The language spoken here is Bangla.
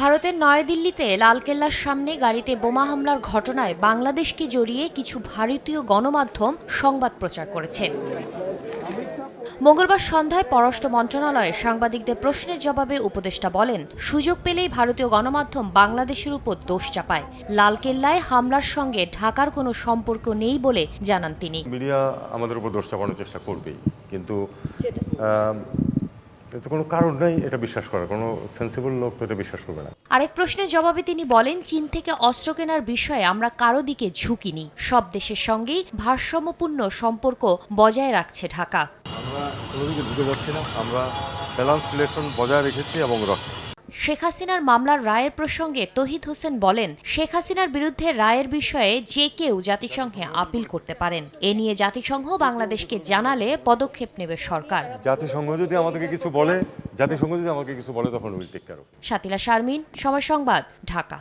ভারতের নয়াদিল্লিতে লালকেল্লার সামনে গাড়িতে বোমা হামলার ঘটনায় বাংলাদেশকে জড়িয়ে কিছু ভারতীয় গণমাধ্যম সংবাদ প্রচার করেছে। মঙ্গলবার সন্ধ্যায় পররাষ্ট্র মন্ত্রণালয়ে সাংবাদিকদের প্রশ্নের জবাবে উপদেষ্টা বলেন, সুযোগ পেলেই ভারতীয় গণমাধ্যম বাংলাদেশের উপর দোষ চাপায়। লালকেল্লায় হামলার সঙ্গে ঢাকার কোনো সম্পর্ক নেই বলে জানান তিনি। মিডিয়া আমাদের উপর দোষ চাপানোর চেষ্টা করবেই। কিন্তু এতে কোনো কারণ নাই এটা বিশ্বাস করার কোনো সেন্সিবল লোক তো এটা বিশ্বাস করবে না। আরেক প্রশ্নের জবাবে তিনি বলেন চীন থেকে অস্ত্র কেনার বিষয়ে আমরা কারও দিকে ঝুঁকি ঝুঁকিনি সব দেশের সঙ্গেই ভারসাম্যপূর্ণ সম্পর্ক বজায় রাখছে ঢাকা। আমরা কোনো দিকে ঢুকে যাচ্ছি না আমরা ব্যালান্স রিলেশন বজায় রেখেছি এবং রাখি শেখ হাসিনার মামলার রায়ের প্রসঙ্গে তহিদ হোসেন বলেন শেখ হাসিনার বিরুদ্ধে রায়ের বিষয়ে যে কেউ জাতিসংঘে আপিল করতে পারেন। এ নিয়ে জাতিসংঘ বাংলাদেশকে জানালে পদক্ষেপ নেবে সরকার। জাতিসংঘ যদি আমাদেরকে কিছু বলে জাতিসংঘ যদি আমাকে কিছু বলে তখন will take care Shatila Sharmin সময় সংবাদ ঢাকা।